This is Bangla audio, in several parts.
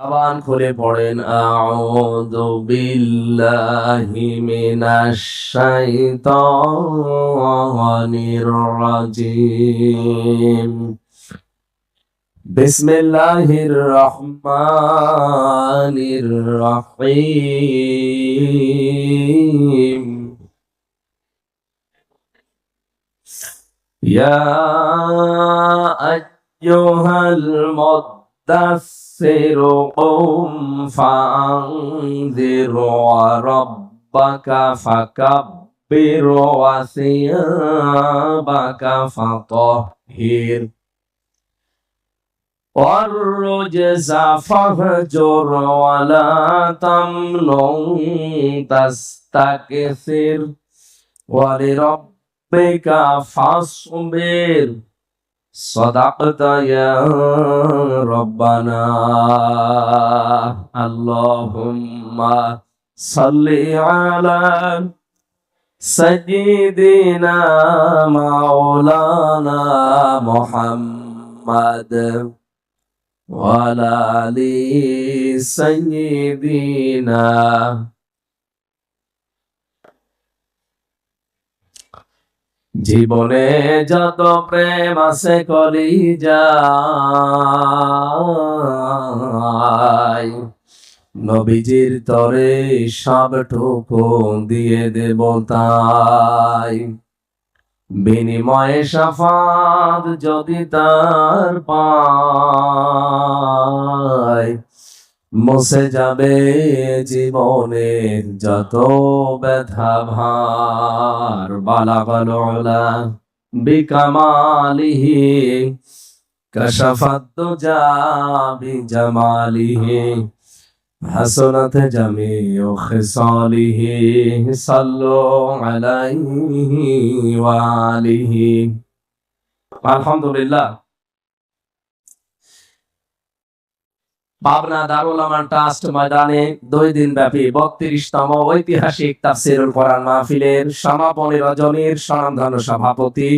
আবার খুলে পড়েন আউযু বিল্লাহি মিনাশ শাইতানির রাজিম। বিসমিল্লাহির রহমানির রহিম। ইয়া আইয়ুহাল মুত قم فأنذر وربك فكبر وثيابك فطهر والرجز فاهجر ولا تمنن تستكثر ولربك ربك فاصبر صدقت يا ربنا اللهم صل على سيدنا مولانا محمد وعلى آل سيدنا জীবনে যত প্রেম আছে করি যায় নবীজির তরে সবটুকু দিয়ে দেব তাই। বিনিময়ে সাফাত যদি তার পায় মুছে যাবে জীবনের যত ব্যথা ভার। বালাগাল উলা বিকামালিহি, কাশাফাত দুজা বিজামালিহি, হাসনাত জামিউ খিসালিহি, সাল্লু আলাইহি ওয়া আলিহি আলহামদুলিল্লাহ। পাবনা ট্রাস্ট ময়দানে দুই দিন ব্যাপী বত্রিশতম ঐতিহাসিক তাফসিরুল কোরআন মাহফিলের সমাপনী রজনীর সভাপতি।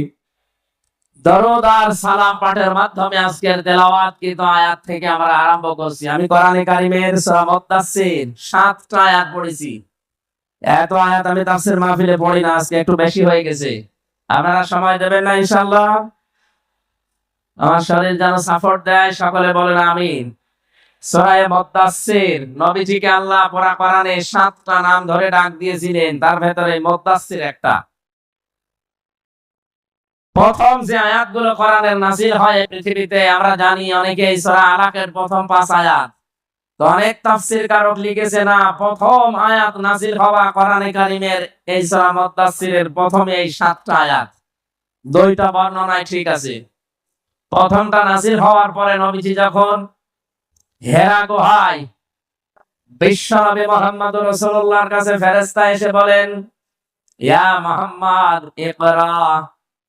দরদার সালাম পাঠের মাধ্যমে আজকের আয়াত থেকে আমরা আরম্ভ করছি। আমি কোরআনে কারিমের সাতটা আয়াত পড়েছি। এত আয়াত আমি তাফসির মাহফিলে পড়ি না, আজকে একটু বেশি হয়ে গেছে। আপনারা সময় দেবেন না, ইনশাআল্লাহ। আমার শরীর যেন সাপোর্ট দেয়, সকলে বলেন আমিন। সরায়ে মুদ্দাসসির নবীজিকে প্রথম আমরা জানি অনেকে আলাকের প্রথম পাঁচ আয়াত। তো অনেক তাফসীর কারক লিখেছে না, প্রথম আয়াত নাজিল হওয়া কোরআনে কারিমের এই সূরা মুদ্দাসসিরের প্রথমে এই সাতটা আয়াত। দুইটা বর্ণনায় ঠিক আছে। প্রথমটা নাজিল হওয়ার পরে নবীজি যখন হেরা গুহায় বিশ্বনবী মোহাম্মদ রসুল্লাহর কাছে ফেরেস্তা এসে বলেন, ইয়া মোহাম্মদ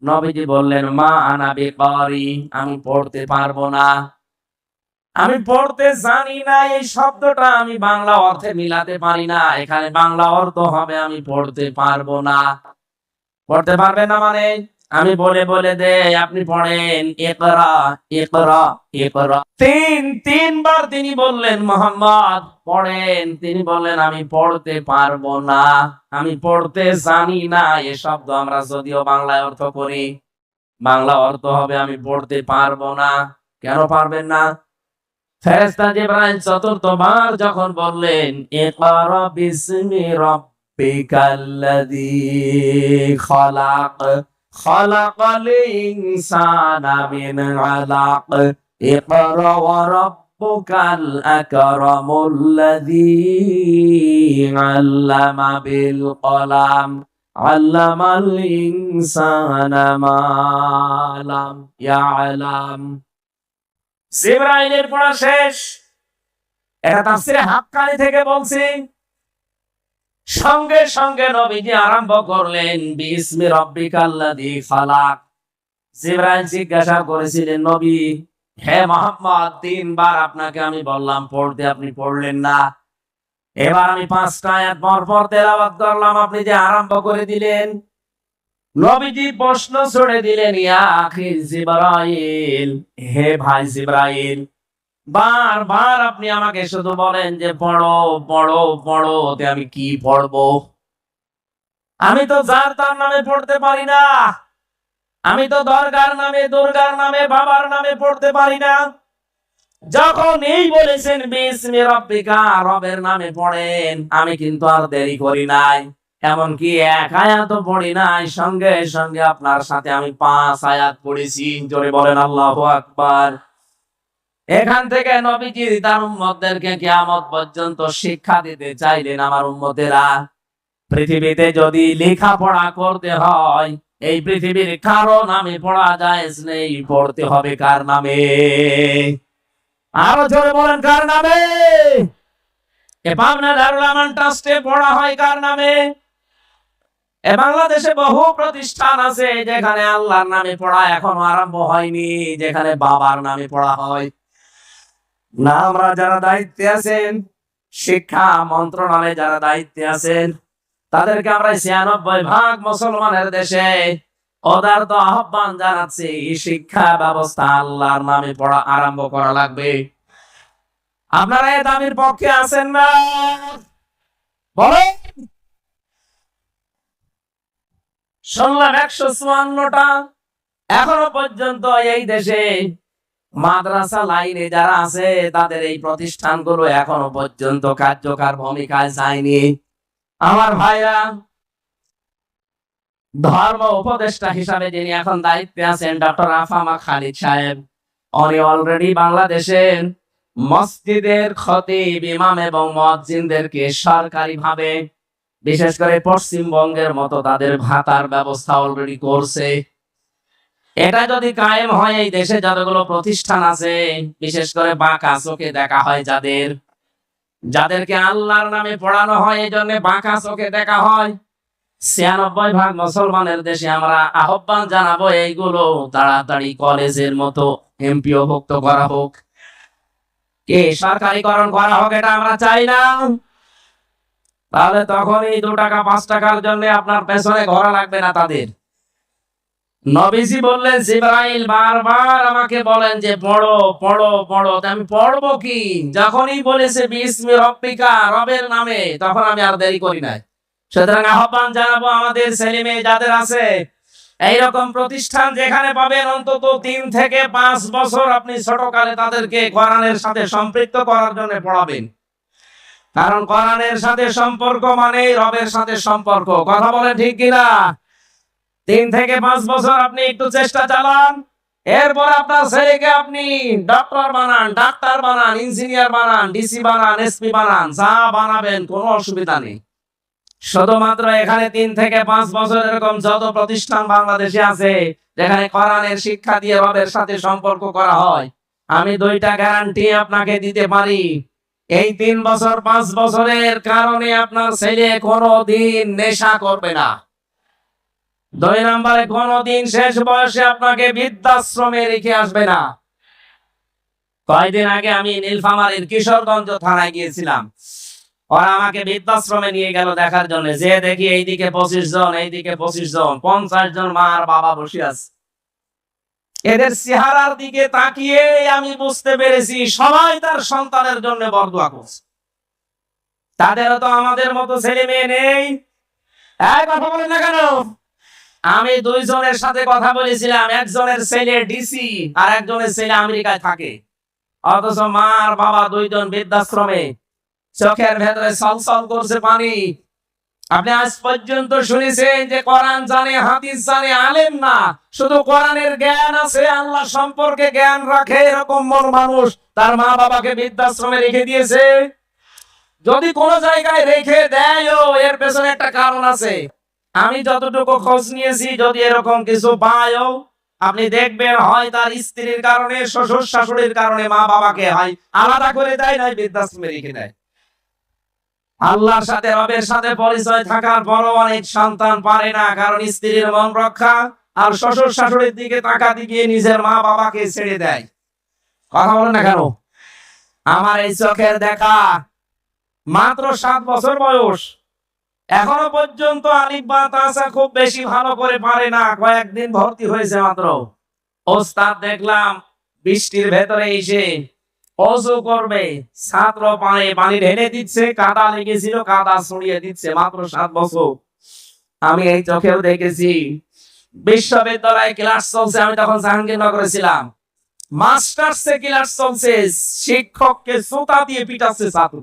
নবীজি বললেন, মা আমি পড়তে পারব না। আমি পড়তে জানি না, এই শব্দটা আমি বাংলা অর্থে মিলাতে পারি না। এখানে বাংলা অর্থ হবে, আমি পড়তে পারব না। পড়তে পারবে না মানে? আমি বলে বলে দে, আপনি পড়েন একরা একরা একরা তিন, তিনবার তিনি বললেন, মোহাম্মদ, পড়েন। তিনি বললেন, আমি পড়তে পারব না, আমি পড়তে জানি না। এ শব্দ আমরা যদিও বাংলায় অর্থ করি। বাংলা অর্থ হবে, আমি পড়তে পারব না। কেন পারবেন না? ফেরেশতা জিবরাইল চতুর্থবার যখন বললেন, ইকরা বিসমি রাব্বিকাল্লাযী খালাক। خلق الإنسان من علق اقرأ وربك الأكرم الذي علم بالقلم علم الإنسان ما لم يعلم জিবরাইলের পড়া শেষ এটা তাফসিরে হাক্কানি থেকে বলছি সঙ্গে সঙ্গে নবীজি আরম্ভ করলেন, বিসমি রব্বিকাল্লাযী খালাক। জিবরাইল জিজ্ঞাসা করেছিলেন, নবী, হে মোহাম্মদ, তিনবার আপনাকে আমি বললাম, পড়তে আপনি পড়লেন না। এবার আমি পাঁচটা আয়াত পর পর তেলাওয়াত করলাম, আপনি যে আরম্ভ করে দিলেন। নবীজি প্রশ্ন ছড়ে দিলেন, ইয়া আখি জিবরাইল, হে ভাই জিবরাইল বারবার আপনি আমাকে শুধু বলেন যে, পড়ো পড়ো পড়ো তে আমি কি পড়ব? আমি তো যার তার নামে পড়তে পারি না। আমি তো দরগার নামে, দুর্গার নামে, বাবার নামে পড়তে পারি না। যখন এই বলেছেন, বিসমি রব্বিকা রবের নামে পড়েন, আমি কিন্তু আর দেরি করি নাই। এমনকি এক আয়াত পড়ি নাই, সঙ্গে সঙ্গে আপনার সাথে আমি পাঁচ আয়াত পড়েছি। জোরে বলেন, আল্লাহ আকবার এখান থেকে নবীজি তার উম্মতদেরকে কিয়ামত পর্যন্ত শিক্ষা দিতে চাইলেন আমার উম্মতেরা। পৃথিবীতে যদি লেখাপড়া করতে হয়, এই পৃথিবীর কারও নামে পড়া যায় নেই, পড়তে হবে কার নামে? আরও জোরে বলেন, কার নামে? এ পাবনা দারুল আমান ট্রাস্টে পড়া হয় কার নামে? এ বাংলাদেশে বহু প্রতিষ্ঠান আছে যেখানে আল্লাহর নামে পড়া এখনও আরম্ভ হয়নি, যেখানে বাবার নামে পড়া হয়। না আমরা যারা দায়িত্বে আছেন, শিক্ষা মন্ত্রণালয়ে যারা দায়িত্বে আছেন, তাদেরকে আমরা ছিয়ানব্বই ভাগ মুসলমানের দেশে অদার্থ আহ্বান জানাচ্ছি। শিক্ষা ব্যবস্থা আল্লাহর নামে পড়া আরম্ভ করা লাগবে। আপনারা এই দাবির পক্ষে আছেন না? বলেন। শুনলাম একশো চুয়ান্নটা এখনও পর্যন্ত এই দেশে মাদ্রাসা লাইনে যারা আছে, তাদের এই প্রতিষ্ঠানগুলো এখনও পর্যন্ত কার্যকর ভূমিকায় যায়নি। আমার ভাইরা, ধর্ম উপদেষ্টা হিসাবে যিনি এখন দায়িত্বে আছেন, ডক্টর আফামা খালিদ সাহেব, উনি অলরেডি বাংলাদেশের মসজিদের খতিব, ইমাম এবং মসজিদদেরকে সরকারিভাবে, বিশেষ করে পশ্চিমবঙ্গের মতো তাদের ভাতার ব্যবস্থা অলরেডি করছে। এটা যদি কায়েম হয়, এই দেশে যতগুলো প্রতিষ্ঠান আছে, বিশেষ করে বাঁকা চোখে দেখা হয় যাদের, যাদেরকে আল্লাহর নামে পড়ানো হয়, এই জন্য বাঁকা চোখে দেখা হয়। ছিয়ানব্বই ভাগ মুসলমানের দেশে আমরা আহ্বান জানাব, এইগুলো তাড়াতাড়ি কলেজের মতো এমপিও ভুক্ত করা হোক। কি সরকারিকরণ করা হোক, এটা আমরা চাই না। তাহলে তখন এই দু টাকা, পাঁচ টাকার জন্য আপনার পেছনে ঘোরা লাগবে না তাদের। নবীজি বললেন, জিব্রাইল বারবার আমাকে বলেন যে, পড়ো পড়ো পড়ো। আমি পড়ব কি? যখনই বলেছে, বিসমি রব্বিকা, রবের নামে তখন আমি আর দেরি করি নাই। সুতরাং আহ্বান জানাব আমাদের ছেলে মেয়ে যাদের আছে, এইরকম প্রতিষ্ঠান যেখানে পাবেন অন্তত তিন থেকে পাঁচ বছর আপনি ছোটকালে তাদেরকে কোরআনের সাথে সম্পৃক্ত করার জন্য পড়াবেন। কারণ কোরআনের সাথে সম্পর্ক মানে রবের সাথে সম্পর্ক। কথা বলে ঠিক কিনা? তিন থেকে পাঁচ বছর আপনি একটু চেষ্টা চালান। এরপর আপনার ছেলেকে আপনি ডক্টর বানান, ডাক্তার বানান ইঞ্জিনিয়ার বানান ডিসি বানান এসপি বানান, যা বানাবেন, কোনো অসুবিধা নেই। শুধুমাত্র এখানে তিন থেকে পাঁচ বছর এরকম যত প্রতিষ্ঠান বাংলাদেশে আছে, যেখানে কোরআনের শিক্ষা দিয়ে রবের সাথে সম্পর্ক করা হয়, আমি দুইটা গ্যারান্টি আপনাকে দিতে পারি। এই তিন বছর, পাঁচ বছরের কারণে আপনার ছেলে কোনো দিন নেশা করবে না। দুই নম্বরে কোনদিন শেষ বয়সে আপনাকে বৃদ্ধাশ্রমে রেখে আসবে না। কয়দিন আগে আমি নীলফামারীর কিশোরগঞ্জ থানায় গিয়েছিলাম। ওরা আমাকে বৃদ্ধাশ্রমে নিয়ে গেল দেখার জন্য। যে দেখি এইদিকে পঁচিশ জন, এইদিকে পঁচিশ জন, পঞ্চাশ জন মা আর বাবা বসে আছে। এদের চেহারার দিকে তাকিয়ে আমি বুঝতে পেরেছি সবাই তার সন্তানের জন্য বরদোয়া করছে। তাদেরও তো আমাদের মতো ছেলে মেয়ে নেই। এক কথা বলেন না কেন? আমি দুইজনের সাথে কথা বলেছিলাম। একজনের ছেলে ডিসি আর একজনের ছেলে আমেরিকায় থাকে। অথচ মা আর বাবা দুইজন বৃদ্ধাশ্রমে। চোখের ভেতরে সলসল করছে পানি। আপনি আজ পর্যন্ত শুনেছেন যে কোরআন জানে, হাদিস জানে, আলেম না। শুধু কোরআনের জ্ঞান আছে, আল্লাহ সম্পর্কে জ্ঞান রাখে, এরকম মন মানুষ তার মা বাবাকে বৃদ্ধাশ্রমে রেখে দিয়েছে। যদি কোনো জায়গায় রেখে দেয়ও, এর পেছনে একটা কারণ আছে। আমি যতটুকু খোঁজ নিয়েছি, যদি এরকম কিছু পায়ও, আপনি দেখবেন হয় তার স্ত্রীর কারণে, শ্বশুর শাশুড়ির কারণে, মা বাবাকে হয়। আলাদা করে দেয় নাই, বৃদ্ধাশ্রমে রেখে দেয়। আল্লাহর সাথে, রবের সাথে পরিচয় থাকার পরও অনেক সন্তান পারে না, কারণ স্ত্রীর মন রক্ষা আর শ্বশুর শাশুড়ির দিকে তাকা দিয়ে নিজের মা বাবাকে ছেড়ে দেয়। কথা বলেন না কেন? আমার এই চোখের দেখা মাত্র সাত বছর বয়স। এখনও পর্যন্ত আলিফ বা তাসা খুব বেশি ভালো করে পারে না। কয়েকদিন ভর্তি হয়েছে মাত্র। ওস্তাদ, দেখলাম বৃষ্টির ভেতরে এসে অজু করবে। ছাত্র পানি পানি ঢেলে দিচ্ছে, কাদা লেগেছিল, কাদা ছড়িয়ে দিচ্ছে মাত্র সাত বছর। আমি এই চোখেও দেখেছি। বিশ্ববিদ্যালয়ে ক্লাস চলছে, আমি তখন জাহাঙ্গীরনগরে ছিলাম। মাস্টার্সে ক্লাস চলছে, শিক্ষককে সুতা দিয়ে পিটাচ্ছে ছাত্র।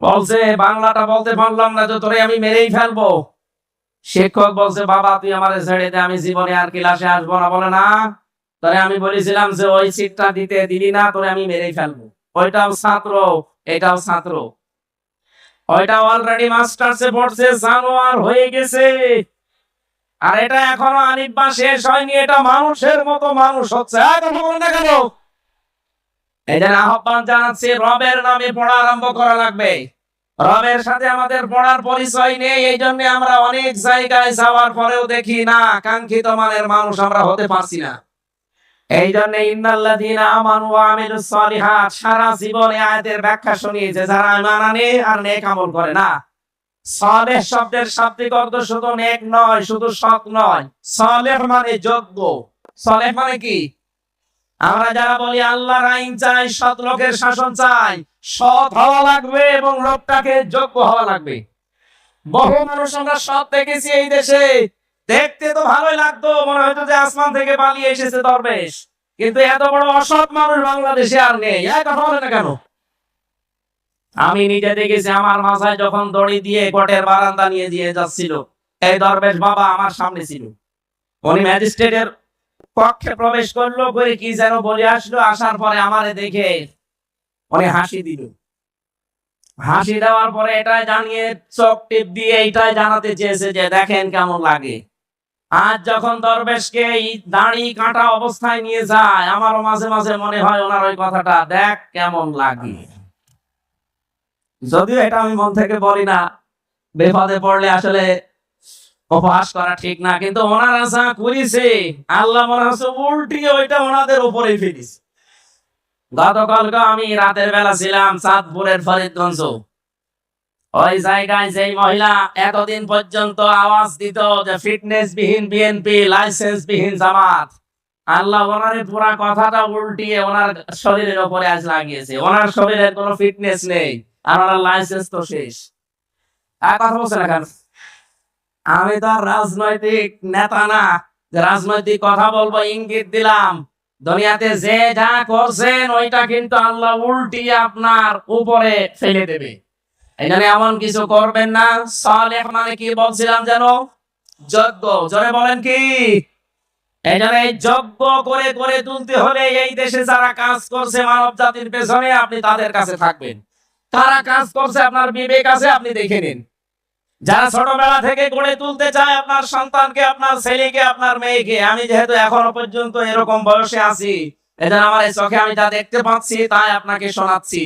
বলছে বাংলাটা বলতে পারলাম না তো তোরে আমি মেরেই ফেলব। শিক্ষক বলছে বাবা, তুই আমার ছেড়ে দে, আমি জীবনে আর ক্লাসে আসব না, বলে না। তোরে আমি বলেছিলাম যে, ওই সিটটা দিতে দিলি না, তোরে আমি মেরেই ফেলব। ওইটাও ছাত্র, এটাও ছাত্র। ওইটা অলরেডি মাস্টার্সে পড়ছে, জানোয়ার হয়ে গেছে। আর এটা এখনও আনিব্বা শেষ হয়নি, এটা মানুষের মতো মানুষ হচ্ছে। আর কথা বলে এই আহ্বান জানাচ্ছি, রবের নামে পড়া আরম্ভ করা লাগবে। রবের সাথে আমাদের পড়ার পরিচয় নেই, এই জন্য আমরা অনেক জায়গায় যাওয়ার পরেও দেখি না, কাঙ্ক্ষিত মানের মানুষ আমরা হতে পারছি না। এই জন্য সারা জীবনে আয়াতের ব্যাখ্যা শুনিয়েছে যারা ঈমান আনে আর নেক আমল করে না। সালেহ শব্দের শাব্দিক অর্থ শুধু নেক নয়, শুধু সৎ নয়। সালেহ মানে যোগ্য। সালেহ মানে কি? আমরা যারা বলি আল্লাহর আইন চাই, সৎ লোকের শাসন চাই, সৎ হওয়া লাগবে এবং লোকটাকে যোগ্য হওয়া লাগবে। বহু মানুষ আমরা সৎ দেখেছি এই দেশে। দেখতে তো ভালোই লাগতো, মনে হতো যে আসমান থেকে পালিয়ে এসেছে দরবেশ। কিন্তু এত বড় অসৎ মানুষ বাংলাদেশে আর নেই। কথা বলে না কেন? আমি নিজে দেখেছি, আমার মাথায় যখন দড়ি দিয়ে কোর্টের বারান্দা নিয়ে দিয়ে যাচ্ছিল, এই দরবেশ বাবা আমার সামনে ছিল। উনি ম্যাজিস্ট্রেটের কক্ষে প্রবেশ করল করে কি যেন বলে আসলো, আসার পরে আমারে দেখে উনি হাসি দিল। হাসি দেওয়ার পরে এটাই জানিয়ে চোখ টিপ দিয়ে এইটাই জানাতে চেয়েছে যে, দেখেন কেমন লাগে। আজ যখন দরবেশকে দাড়ি কাটা অবস্থায় নিয়ে যায়, আমারও মাঝে মাঝে মনে হয় ওনার ওই কথাটা, দেখ কেমন লাগে। যদিও এটা আমি মন থেকে বলি না বেপদে পড়লে আসলে উপহাস করা ঠিক না, কিন্তু ওনারা যা আল্লাহ মনে হচ্ছে উল্টি ওইটা ওনাদের উপরে গতকালকে আমি রাতের বেলা ছিলাম চাঁদপুরের ফরিদগঞ্জ। ওই জায়গায় যেই মহিলা এতদিন পর্যন্ত আওয়াজ দিত যে ফিটনেস বিহীন বিএনপি লাইসেন্স বিহীন জামাত। আল্লাহ ওনার পুরা কথাটা উল্টিয়ে ওনার শরীরের উপরে আজ লাগিয়েছে। ওনার শরীরের কোনো ফিটনেস নেই, আর ওনার লাইসেন্স তো শেষ। আর কথা বলছে না আমি তো রাজনৈতিক নেতা না। রাজনৈতিক কথা বলব, ইঙ্গিত দিলাম। দুনিয়াতে যে যা করছেন, ওইটা কিন্তু আল্লাহ উল্টিয়ে আপনার উপরে ফেলে দেবে। জন্য এমন কিছু করবেন না। সালেহ মানে কি বলছিলাম যেন? যজ্ঞ জোরে বলেন কি? এই জন্য যজ্ঞ করে করে তুলতে হলে এই দেশে যারা কাজ করছে মানব জাতির পেছনে আপনি তাদের কাছে থাকবেন। তারা কাজ করছে, আপনার বিবেক আছে, আপনি দেখে নিন। যারা ছোটবেলা থেকে গড়ে তুলতে চায় আপনার সন্তানকে, আপনার ছেলেকে, আপনার মেয়েকে, আমি যেহেতু এখনও পর্যন্ত এরকম বয়সে আছি, এজন্য আমার এই চোখে আমি যা দেখতে পাচ্ছি, তাই আপনাকে শোনাচ্ছি।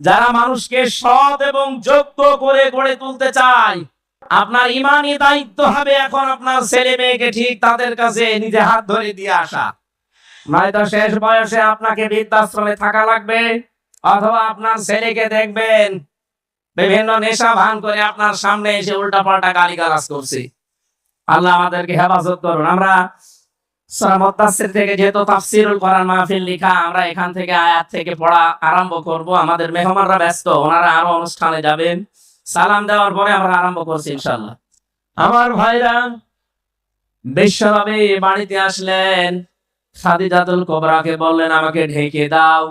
যারা মানুষকে সৎ এবং যোগ্য করে গড়ে তুলতে চায়, আপনার ইমানি দায়িত্ব হবে এখন আপনার ছেলে মেয়েকে ঠিক তাদের কাছে নিজে হাত ধরে দিয়ে আসা। নয়তো শেষ বয়সে আপনাকে বৃদ্ধাশ্রমে থাকা লাগবে, অথবা আপনার ছেলেকে দেখবেন বিভিন্ন নেশা ভান করে আপনার সামনে এসে উল্টা পাল্টা গালিগালাজ করছে। আল্লাহ আমাদেরকে হেফাজত করুন। আমরা আরম্ভ করছি আমার বাড়িতে আসলেন। খাদিজাতুল কোবরাকে বললেন, আমাকে ঢেকে দাও।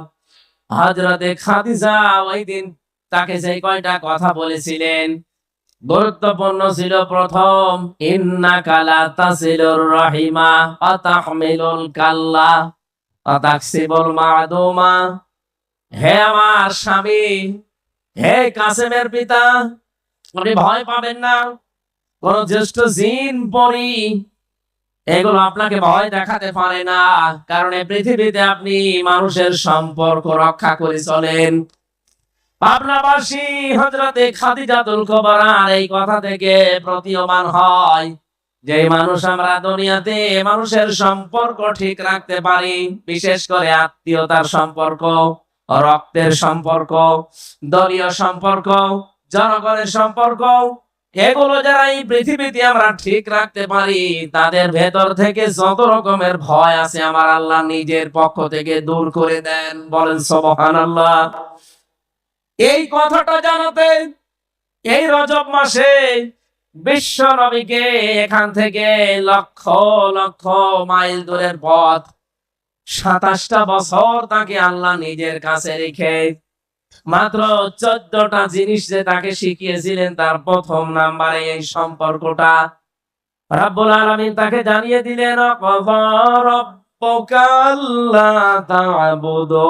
হযরতে খাদিজা ওই দিন তাকে সেই কয়টা কথা বলেছিলেন? গুরুত্বপূর্ণ ছিল প্রথম ইন্না কালা তাসিলুর রহিমা আতাহমিলুল কাল্লা আতাকসিবুল মাদুমা হে আমার স্বামী হে কাসেমের পিতা আপনি ভয় পাবেন না কোন জ্যেষ্ঠ জিন, পরি এগুলো আপনাকে ভয় দেখাতে পারে না কারণ এই পৃথিবীতে আপনি মানুষের সম্পর্ক রক্ষা করে চলেন পাবনাবাসী হজরতে খাদিজাতুল কোবরার এই কথা থেকে প্রতীয়মান হয় যে মানুষ আমরা দুনিয়াতে মানুষের সম্পর্ক ঠিক রাখতে পারি, বিশেষ করে আত্মীয়তার সম্পর্ক, রক্তের সম্পর্ক, দলীয় সম্পর্ক, জনগণের সম্পর্ক, এগুলো যারা এই পৃথিবীতে আমরা ঠিক রাখতে পারি, তাদের ভেতর থেকে যত রকমের ভয় আছে আমার আল্লাহ নিজের পক্ষ থেকে দূর করে দেন। বলেন সবহান আল্লাহ এই কথাটা জানাতে এই রজব মাসে বিশ্ব নবীকে এখান থেকে লক্ষ লক্ষ মাইল দূরের পথ সাতাশটা বছর তাকে আল্লাহ নিজের কাছে রেখে মাত্র চোদ্দটা জিনিস যে তাকে শিখিয়েছিলেন তার প্রথম নাম্বারে এই সম্পর্কটা। রাব্বুল আলামিন তাকে জানিয়ে দিলেন "ওয়াকাযা রাব্বুকা তা'বুদু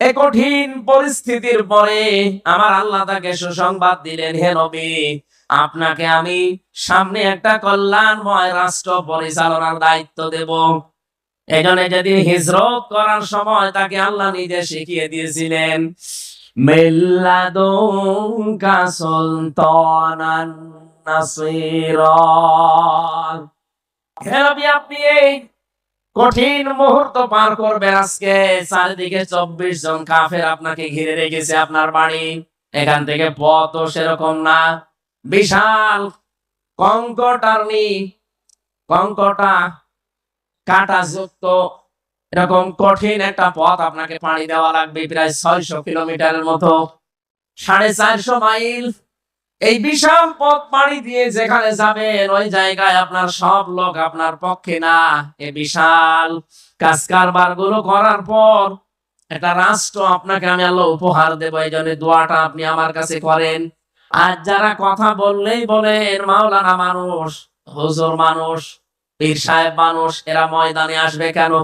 এ কঠিন পরিস্থিতির পরে আমার আল্লাহ তাকে সুসংবাদ দিলেন, হে নবী, আপনাকে আমি সামনে একটা কল্যাণময় রাষ্ট্র পরিচালনার দায়িত্ব দেব। এই জন্য যেদিন হিজরত করার সময় তাকে আল্লাহ নিজে শিখিয়ে দিয়েছিলেন হে আপনি এই কঠিন মুহূর্ত পার করবেন আজকে। চারিদিকে চব্বিশ জন কাফের আপনাকে ঘিরে রেখেছে আপনার বাড়ি। এখান থেকে পথও সেরকম না। বিশাল কঙ্কটারনি কঙ্কটা কাটা যুক্ত এরকম কঠিন একটা পথ আপনাকে পাড়ি দেওয়া লাগবে প্রায় ছয়শো কিলোমিটারের মতো। সাড়ে চারশো মাইল এই বিশাল পথ পাড়ি দিয়ে যেখানে যাবেন, ওই জায়গায় আপনার সব লোক আপনার পক্ষে না। এই বিশাল কাজ কারবারগুলো করার পর এটা রাষ্ট্র আপনাকে আমি আল্লাহ উপহার দেবো, এই জন্য দোয়াটা আপনি আমার কাছে করেন। আর যারা কথা বললেই বলেন, মাওলানা মানুষ, হুজুর মানুষ, পীর সাহেব মানুষ, এরা ময়দানে আসবে কেন?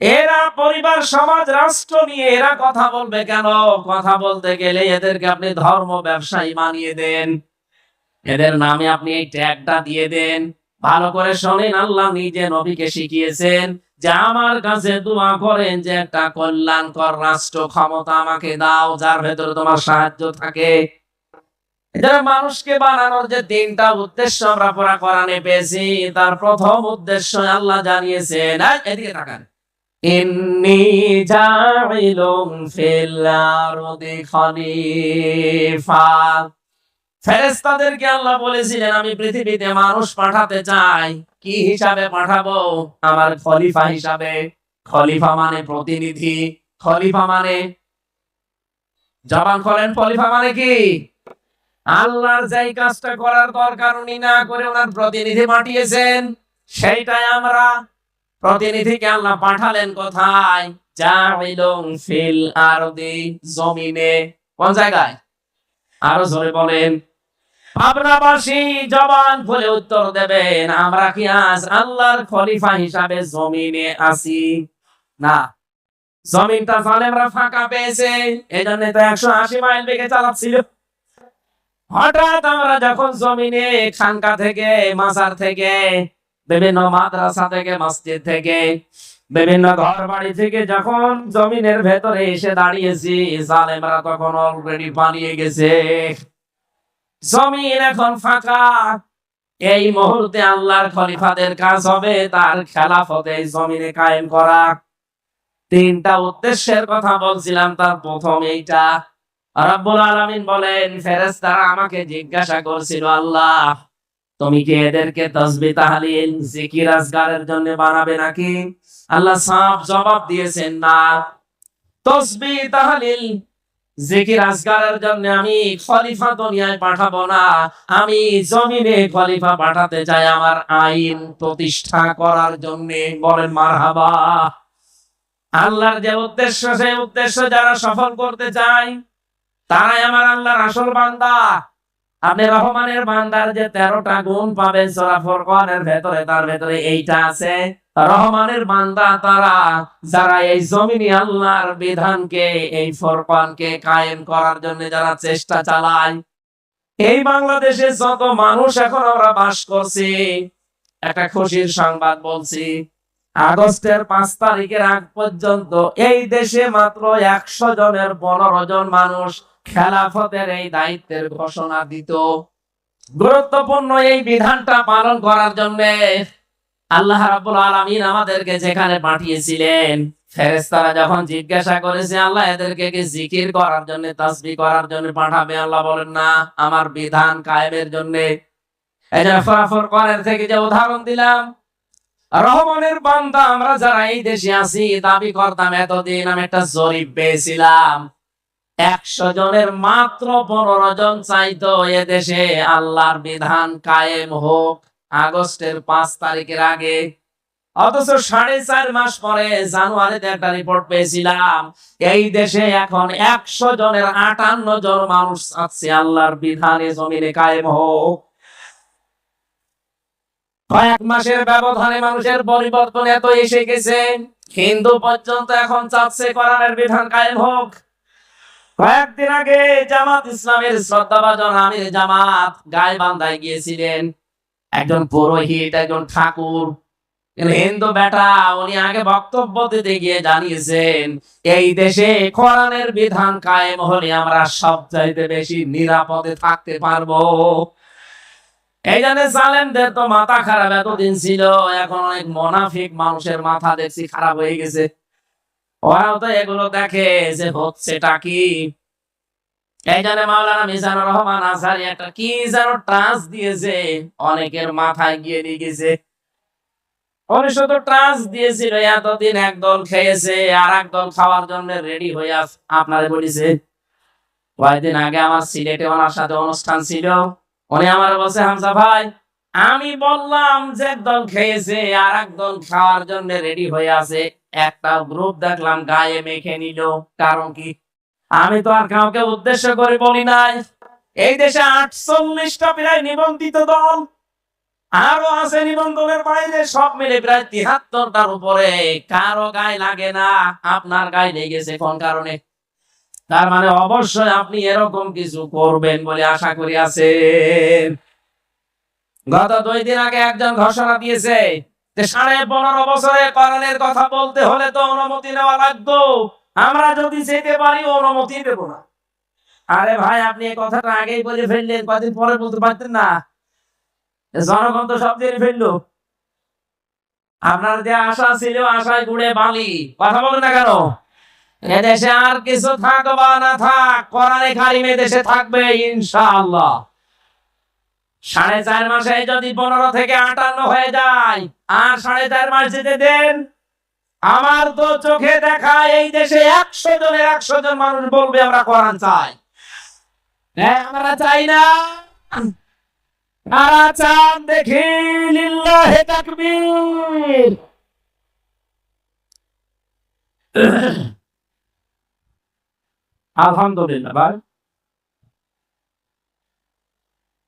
এরা পরিবার, সমাজ, রাষ্ট্র নিয়ে এরা কথা বলবে কেন? কথা বলতে গেলে এদেরকে আপনি ধর্ম, ব্যবসায়ী মানিয়ে দেন। এদের নামে আপনি এই ট্যাগটা দিয়ে দেন। ভালো করে শোনেন, আল্লাহ নিজে নবীকে শিখিয়েছেন যে আমার কাছে দোয়া করেন যে একটা কল্যাণকর রাষ্ট্র ক্ষমতা আমাকে দাও, যার ভেতরে তোমার সাহায্য থাকে। এদের মানুষকে বানানোর যে তিনটা উদ্দেশ্য আমরা পুরা কোরআনে পেয়েছি, তার প্রথম উদ্দেশ্য আল্লাহ জানিয়েছেন এদিকে তাকান। ইন্নি জাইলুম ফিল আরদি খলিফা। ফেরেশতাদেরকে আল্লাহ বলেছিলেন, আমি পৃথিবীতে মানুষ পাঠাতে চাই। কি হিসাবে পাঠাবো? আমার খলিফা হিসাবে। খলিফা মানে প্রতিনিধি। খলিফা মানে জবান করেন, খলিফা মানে কি? আল্লাহর যেই কাজটা করার দরকার উনি না করে ওনার প্রতিনিধি পাঠিয়েছেন। সেইটাই আমরা প্রতিনিধিকে আল্লাহ পাঠালেন কোথায়? ফিল আরদি, জমিনে। কোন জায়গায়? আরও জোরে বলেন। আমরা ফাঁকা পেয়েছে এই জন্য তো একশো আশি মাইল হঠাৎ আমরা যখন জমিনে খানকা থেকে, মাজার থেকে বিভিন্ন মাদ্রাসা থেকে, মসজিদ থেকে, বিভিন্ন ঘর বাড়ি থেকে যখন জমিনের ভেতরে এসে দাঁড়িয়েছি, জালেমরা তখন অলরেডি পালিয়ে গেছে। জমিন এখন ফাঁকা। এই মুহূর্তে আল্লাহর খলিফাদের কাজ হবে তার খেলাফতে জমিনে কায়েম করা। তিনটা উদ্দেশ্যের কথা বলছিলাম, তার প্রথম এইটা। রব্বুল আলামিন বলেন, ফেরেশতারা আমাকে জিজ্ঞাসা করছিল, আল্লাহ তুমি কি এদেরকে তসবি তাহলিল, জিকির আজগারের জন্য বানাবে নাকি? আল্লাহ সাফ জবাব দিয়েছেন, না। তসবি তাহলিল, জিকির আজগারের জন্য আমি খলিফা দুনিয়ায় পাঠাবো না। আমি জমিনে খলিফা পাঠাতে চাই আমার আইন প্রতিষ্ঠা করার জন্য। বলেন, মারহাবা। আল্লাহর যে উদ্দেশ্য, সেই উদ্দেশ্য যারা সফল করতে চায়, তারাই আমার আল্লাহর আসল বান্দা। আপনি রহমানের বান্দার যে তেরোটা গুণ পাবেন, সোরা ফোরকনের ভেতরে, তার ভেতরে এইটা আছে, রহমানের বান্দা তারা, যারা এই জমিনে আল্লাহর বিধানকে, এই ফোরকনকে কায়েম করার জন্য যারা চেষ্টা চালায়। এই বাংলাদেশে যত মানুষ এখন আমরা বাস করছি, একটা খুশির সংবাদ বলছি, আগস্টের পাঁচ তারিখের আগ পর্যন্ত এই দেশে মাত্র একশো জনের পনেরো জন মানুষ খেলাফতের এই দায়িত্বের ঘোষণা দিত। গুরুত্বপূর্ণ এই বিধানটা পালন করার জন্য আল্লাহ রাব্বুল আলামিন আমাদেরকে যেখানে পাঠিয়েছিলেন, ফেরেশতারা যখন জিজ্ঞাসা করেছে, আল্লাহ এদেরকে কি জিকির করার জন্য তাসবিহ করার জন্য পাঠাবে? আল্লাহ বলেন, না, আমার বিধান কায়েমের জন্য। এই যে ফরাফর করের থেকে যে উদাহরণ দিলাম, রহমানের বান্দা, আমরা যারা এই দেশে আছি, দাবি করতাম, এতদিন আমি একটা জরিপ পেয়েছিলাম। একশো জনের মাত্র পনেরো জন চাইতো এ দেশে আল্লাহর বিধান কায়েম হোক। আগস্টের পাঁচ তারিখের আগে। অথচ সাড়ে চার মাস পরে জানুয়ারিতে একটা রিপোর্ট পেয়েছিলাম, এই দেশে এখন একশো জনের আটান্ন জন মানুষ আছে আল্লাহর বিধানে জমিনে কায়েম হোক। কয়েক মাসের ব্যবধানে মানুষের পরিবর্তন এত এসে গেছে, হিন্দু পর্যন্ত এখন চাচ্ছে কোরআনের বিধান কায়েম হোক। কয়েকদিন আগে জামাত ইসলামের শ্রদ্ধাভাজন আমির জামাত গাইবান্ধায় গিয়েছিলেন। একজন পুরোহিত, একজন ঠাকুর হিন্দু বেটা, উনি আগে বক্তব্য দিতে গিয়ে জানিয়েছেন, এই দেশে কোরআনের বিধান কায়েম হলে আমরা সব চাইতে বেশি নিরাপদে থাকতে পারব। এই জন্য জালেমদের তো মাথা খারাপ, এতদিন ছিল, এখন অনেক মোনাফিক মানুষের মাথা দেখছি খারাপ হয়ে গেছে। ওরাও তো এগুলো দেখে যে হচ্ছেটা কি? মাওলানা মিজানুর রহমান একটা কি যেন ট্রান্স দিয়েছে, অনেকের মাথায় গিয়ে রেডি কয়েকদিন আগে আমার সিলেটে ওনার সাথে অনুষ্ঠান ছিল। উনি আমার বলছে হামসা ভাই, আমি বললাম যে একদল খেয়েছে আর একদল খাওয়ার জন্য রেডি হয়ে আছে। একটা গ্রুপ দেখলাম, গায়ে মেখে নিল। কারণ কি? আমি তো আর কাউকে উদ্দেশ্য করে বলি নাই। এই দেশে আটচল্লিশটা প্রায় নিবন্ধিত দল। আরও আছে নিবন্ধনের বাইরে, সব মিলে প্রায় তিহাত্তরটার উপরে। কারও গায়ে লাগে না, আপনার গায়ে লেগেছে কোন কারণে? তার মানে অবশ্যই আপনি এরকম কিছু করবেন বলে আশা করি আছেন। গত দুই দিন আগে একজন ঘোষণা দিয়েছে সাড়ে পনেরো বছরে করণের কথা বলতে হলে তো অনুমতি নেওয়া লাগতো। আমরা যদি যেতে পারি, অনুমতি দেব না। আরে ভাই, আপনি এই কথাটা আগেই বলে ফেললেন, কদিন পরে বলতে পারতেন না। জনগণ তো সব জেনে ফেলল। আপনার যে আশা ছিল আশায় গুড়ে বালি। কথা বলেন না কেন? এদেশে আর কিছু থাক বা না থাক, কোরআনে কারিমে দেশে থাকবে ইনশাআল্লাহ। সাড়ে চার মাসে যদি পনেরো থেকে আটান্ন হয়ে যায়, আর সাড়ে চার মাস যেতে দেন, আমার তো চোখে দেখা এই দেশে একশো জনের একশো জন মানুষ বলবে, আমরা কোরআন চাই। হ্যাঁ আমরা চাই না। কারা চান দেখি আলহামদুলিল্লাহ, ভাই।